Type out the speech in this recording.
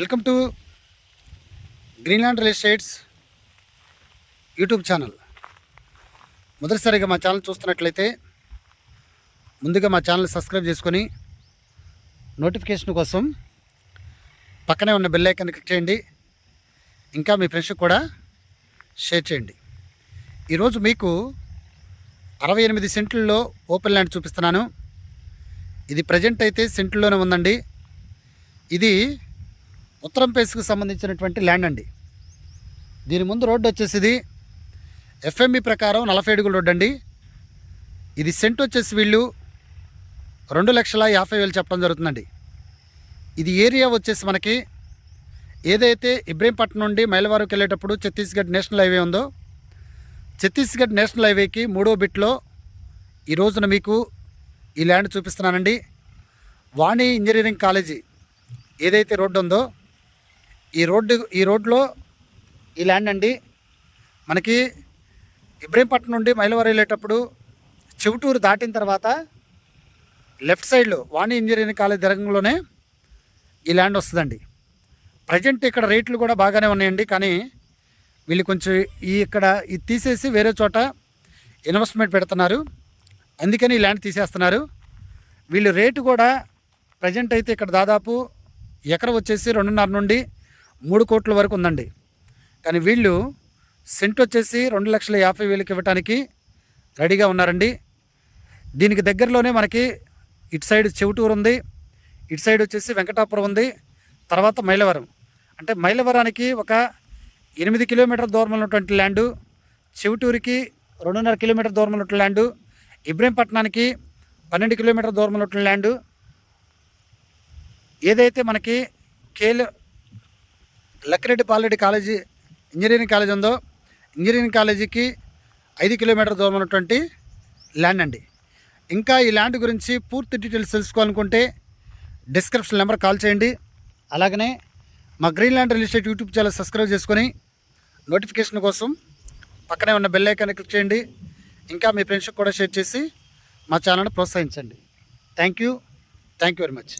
Welcome to Greenland real estates YouTube channel. మొదటిసారిగా మా channel చూస్తున్నట్లయితే ముందుగా మా ఛానల్ సబ్స్క్రైబ్ చేసుకొని నోటిఫికేషన్ కోసం పక్కనే ఉన్న బెల్ ఐకాన్ క్లిక్ చేయండి. ఇంకా మీ ఫ్రెండ్స్కి కూడా షేర్ చేయండి. ఈరోజు మీకు అరవై ఎనిమిది సెంట్లలో ఓపెన్ ల్యాండ్ చూపిస్తున్నాను. ఇది ప్రజెంట్ అయితే సెంట్లోనే ఉందండి. ఇది ఉత్తరం పేస్కి సంబంధించినటువంటి ల్యాండ్ అండి. దీని ముందు రోడ్డు వచ్చేసి ఇది ఎఫ్ఎంఈ ప్రకారం నలభై అడుగుల రోడ్డు అండి. ఇది సెంట్ వచ్చేసి వీళ్ళు రెండు లక్షల యాభై వేలు చెప్పడం జరుగుతుందండి. ఇది ఏరియా వచ్చేసి మనకి ఏదైతే ఇబ్రహీంపట్నం నుండి మైలవారుకి వెళ్ళేటప్పుడు ఛత్తీస్గఢ్ నేషనల్ హైవే ఉందో ఛత్తీస్గఢ్ నేషనల్ హైవేకి మూడో బిట్లో ఈ రోజున మీకు ఈ ల్యాండ్ చూపిస్తున్నానండి. వాణి ఇంజనీరింగ్ కాలేజీ ఏదైతే రోడ్డు ఉందో ఈ రోడ్డు ఈ రోడ్లో ఈ ల్యాండ్ అండి. మనకి ఇబ్రహీంపట్నం నుండి మైలవరం వెళ్ళేటప్పుడు చెవిటూరు దాటిన తర్వాత లెఫ్ట్ సైడ్లో వాణి ఇంజనీరింగ్ కాలేజ్ రంగంలోనే ఈ ల్యాండ్ వస్తుందండి. ప్రజెంట్ ఇక్కడ రేట్లు కూడా బాగానే ఉన్నాయండి. కానీ వీళ్ళు కొంచెం ఈ ఇక్కడ ఇది తీసేసి వేరే చోట ఇన్వెస్ట్మెంట్ పెడుతున్నారు. అందుకని ఈ ల్యాండ్ తీసేస్తున్నారు. వీళ్ళు రేటు కూడా ప్రజెంట్ అయితే ఇక్కడ దాదాపు ఎకర వచ్చేసి రెండున్నర నుండి మూడు కోట్ల వరకు ఉందండి. కానీ వీళ్ళు సెంట్ వచ్చేసి రెండు లక్షల యాభై వేలకు ఇవ్వడానికి రెడీగా ఉన్నారండి. దీనికి దగ్గరలోనే మనకి ఇటు సైడ్ చెవిటూరు ఉంది ఇటు సైడ్ వచ్చేసి వెంకటాపురం ఉంది తర్వాత మైలవరం. అంటే మైలవరానికి ఒక ఎనిమిది కిలోమీటర్ దూరంలో ఉన్నటువంటి ల్యాండు చెవిటూరికి రెండున్నర కిలోమీటర్ దూరంలో ఉన్నటువంటి ల్యాండు ఇబ్రహీంపట్నానికి పన్నెండు కిలోమీటర్ దూరంలో ఉన్నటువంటి ల్యాండు. ఏదైతే మనకి Khel Lakkireddy Palareddy college engineering college ఉందో ఇంజనీరింగ్ కాలేజీకి ఐదు కిలోమీటర్ దూరం ఉన్నటువంటి ల్యాండ్ అండి. ఇంకా ఈ ల్యాండ్ గురించి పూర్తి డీటెయిల్స్ తెలుసుకోవాలనుకుంటే డిస్క్రిప్షన్ నెంబర్ కాల్ చేయండి. అలాగనే మా Greenland real estate YouTube channel subscribe చేసుకొని నోటిఫికేషన్ కోసం పక్కనే ఉన్న బెల్ ఐకాన్ క్లిక్ చేయండి. ఇంకా మీ ఫ్రెండ్స్కి కూడా షేర్ చేసి మా ఛానల్ని ప్రోత్సహించండి. Thank you. Thank you very much.